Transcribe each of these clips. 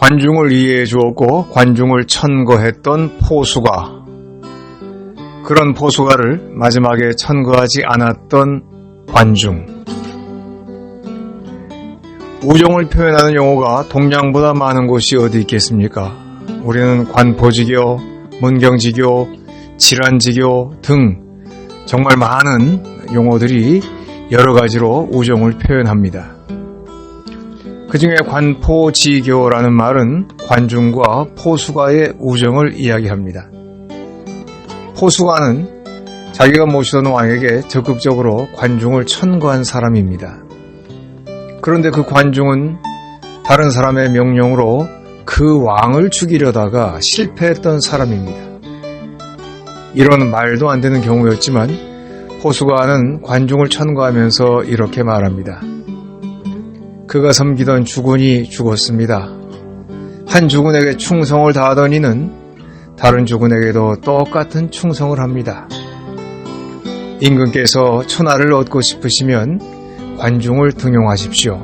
관중을 이해해 주었고 관중을 천거했던 포수가 그런 포수가를 마지막에 천거하지 않았던 관중 우정을 표현하는 용어가 동양보다 많은 곳이 어디 있겠습니까? 우리는 관포지교, 문경지교, 질환지교 등 정말 많은 용어들이 여러 가지로 우정을 표현합니다. 그 중에 관포지교라는 말은 관중과 포수가의 우정을 이야기합니다. 포수가는 자기가 모시던 왕에게 적극적으로 관중을 천거한 사람입니다. 그런데 그 관중은 다른 사람의 명령으로 그 왕을 죽이려다가 실패했던 사람입니다. 이런 말도 안 되는 경우였지만 포수가는 관중을 천거하면서 이렇게 말합니다. 그가 섬기던 주군이 죽었습니다. 한 주군에게 충성을 다하던 이는 다른 주군에게도 똑같은 충성을 합니다. 임금께서 천하를 얻고 싶으시면 관중을 등용하십시오.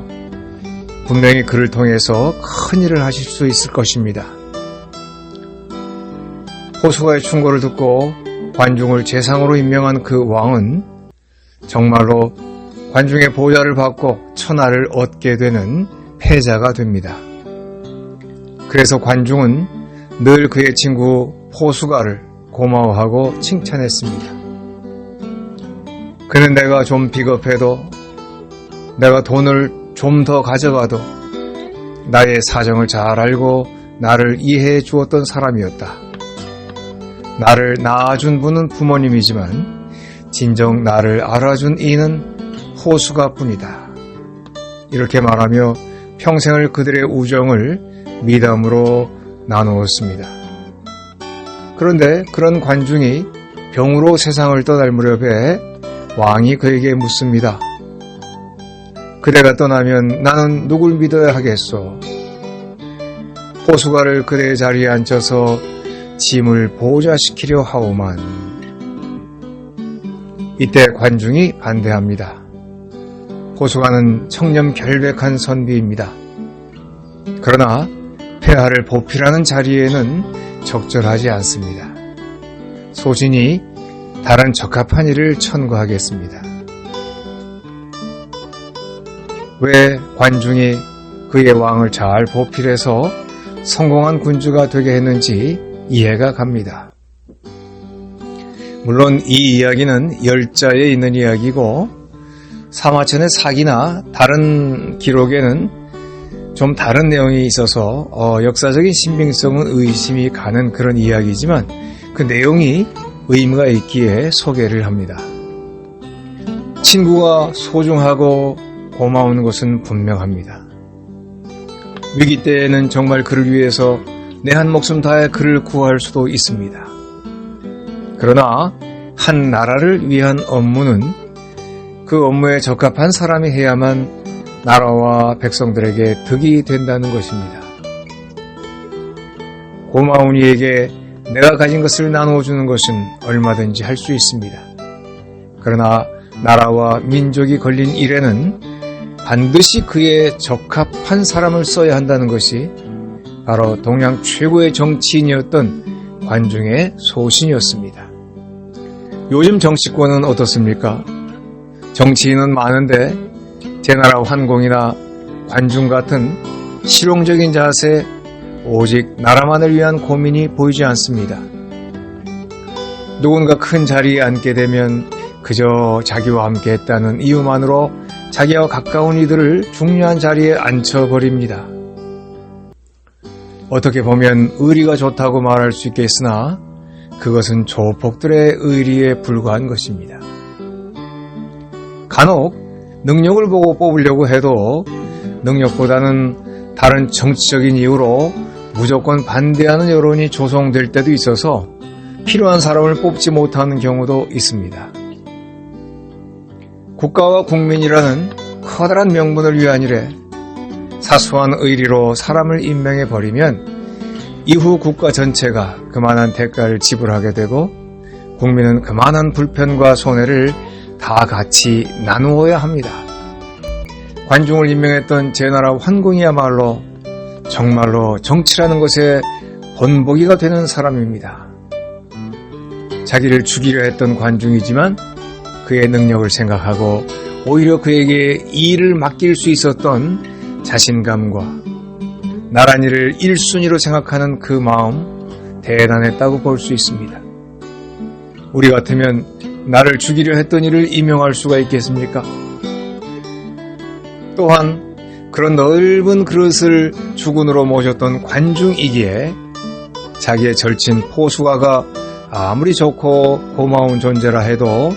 분명히 그를 통해서 큰 일을 하실 수 있을 것입니다. 호수가의 충고를 듣고 관중을 재상으로 임명한 그 왕은 정말로 관중의 보좌를 받고 천하를 얻게 되는 패자가 됩니다. 그래서 관중은 늘 그의 친구 포수가를 고마워하고 칭찬했습니다. 그는 내가 좀 비겁해도 내가 돈을 좀 더 가져가도 나의 사정을 잘 알고 나를 이해해 주었던 사람이었다. 나를 낳아준 분은 부모님이지만 진정 나를 알아준 이는 호수가 뿐이다. 이렇게 말하며 평생을 그들의 우정을 미담으로 나누었습니다. 그런데 그런 관중이 병으로 세상을 떠날 무렵에 왕이 그에게 묻습니다. 그대가 떠나면 나는 누굴 믿어야 하겠소? 호수가를 그대의 자리에 앉혀서 짐을 보좌시키려 하오만. 이때 관중이 반대합니다. 호수가는 청렴 결백한 선비입니다. 그러나 폐하를 보필하는 자리에는 적절하지 않습니다. 소진이 다른 적합한 일을 천거하겠습니다. 왜 관중이 그의 왕을 잘 보필해서 성공한 군주가 되게 했는지 이해가 갑니다. 물론 이 이야기는 열자에 있는 이야기고 사마천의 사기나 다른 기록에는 좀 다른 내용이 있어서 어, 역사적인 신빙성은 의심이 가는 그런 이야기지만 그 내용이 의미가 있기에 소개를 합니다. 친구가 소중하고 고마운 것은 분명합니다. 위기 때에는 정말 그를 위해서 내 한 목숨 다해 그를 구할 수도 있습니다. 그러나 한 나라를 위한 업무는 그 업무에 적합한 사람이 해야만 나라와 백성들에게 득이 된다는 것입니다. 고마운 이에게 내가 가진 것을 나누어주는 것은 얼마든지 할 수 있습니다. 그러나 나라와 민족이 걸린 일에는 반드시 그에 적합한 사람을 써야 한다는 것이 바로 동양 최고의 정치인이었던 관중의 소신이었습니다. 요즘 정치권은 어떻습니까? 정치인은 많은데 제나라 환공이나 관중 같은 실용적인 자세, 오직 나라만을 위한 고민이 보이지 않습니다. 누군가 큰 자리에 앉게 되면 그저 자기와 함께 했다는 이유만으로 자기와 가까운 이들을 중요한 자리에 앉혀버립니다. 어떻게 보면 의리가 좋다고 말할 수 있겠으나 그것은 조폭들의 의리에 불과한 것입니다. 간혹 능력을 보고 뽑으려고 해도 능력보다는 다른 정치적인 이유로 무조건 반대하는 여론이 조성될 때도 있어서 필요한 사람을 뽑지 못하는 경우도 있습니다. 국가와 국민이라는 커다란 명분을 위한 일에 사소한 의리로 사람을 임명해 버리면 이후 국가 전체가 그만한 대가를 지불하게 되고 국민은 그만한 불편과 손해를 다 같이 나누어야 합니다. 관중을 임명했던 제나라 환궁이야말로 정말로 정치라는 것에 본보기가 되는 사람입니다. 자기를 죽이려 했던 관중이지만 그의 능력을 생각하고 오히려 그에게 일을 맡길 수 있었던 자신감과 나란 일을 1순위로 생각하는 그 마음 대단했다고 볼 수 있습니다. 우리 같으면 나를 죽이려 했던 일을 임명할 수가 있겠습니까? 또한 그런 넓은 그릇을 주군으로 모셨던 관중이기에 자기의 절친 포수가가 아무리 좋고 고마운 존재라 해도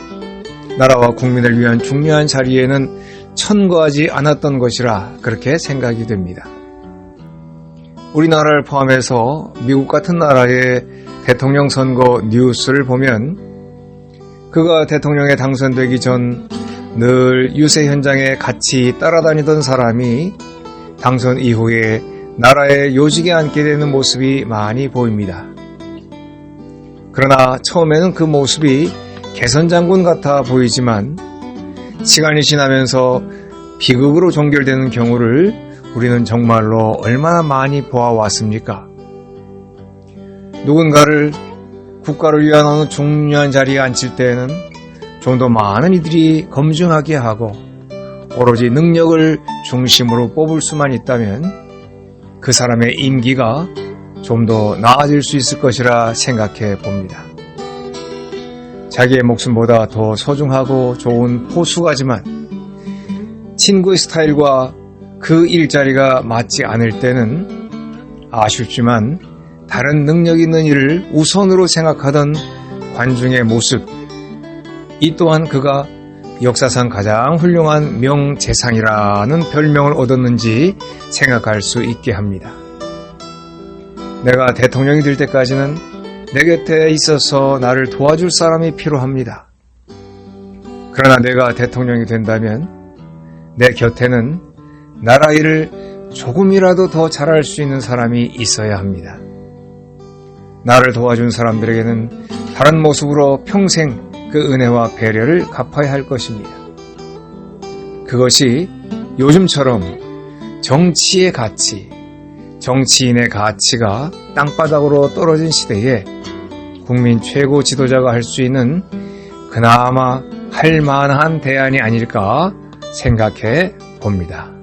나라와 국민을 위한 중요한 자리에는 천거하지 않았던 것이라 그렇게 생각이 됩니다. 우리나라를 포함해서 미국 같은 나라의 대통령 선거 뉴스를 보면 그가 대통령에 당선되기 전 늘 유세 현장에 같이 따라다니던 사람이 당선 이후에 나라의 요직에 앉게 되는 모습이 많이 보입니다. 그러나 처음에는 그 모습이 개선 장군 같아 보이지만 시간이 지나면서 비극으로 종결되는 경우를 우리는 정말로 얼마나 많이 보아왔습니까? 누군가를 국가를 위한 어느 중요한 자리에 앉힐 때에는 좀 더 많은 이들이 검증하게 하고 오로지 능력을 중심으로 뽑을 수만 있다면 그 사람의 임기가 좀 더 나아질 수 있을 것이라 생각해 봅니다. 자기의 목숨보다 더 소중하고 좋은 포수가지만 친구의 스타일과 그 일자리가 맞지 않을 때는 아쉽지만 다른 능력 있는 일을 우선으로 생각하던 관중의 모습, 이 또한 그가 역사상 가장 훌륭한 명재상이라는 별명을 얻었는지 생각할 수 있게 합니다. 내가 대통령이 될 때까지는 내 곁에 있어서 나를 도와줄 사람이 필요합니다. 그러나 내가 대통령이 된다면 내 곁에는 나라 일을 조금이라도 더 잘할 수 있는 사람이 있어야 합니다. 나를 도와준 사람들에게는 다른 모습으로 평생 그 은혜와 배려를 갚아야 할 것입니다. 그것이 요즘처럼 정치의 가치, 정치인의 가치가 땅바닥으로 떨어진 시대에 국민 최고 지도자가 할 수 있는 그나마 할 만한 대안이 아닐까 생각해 봅니다.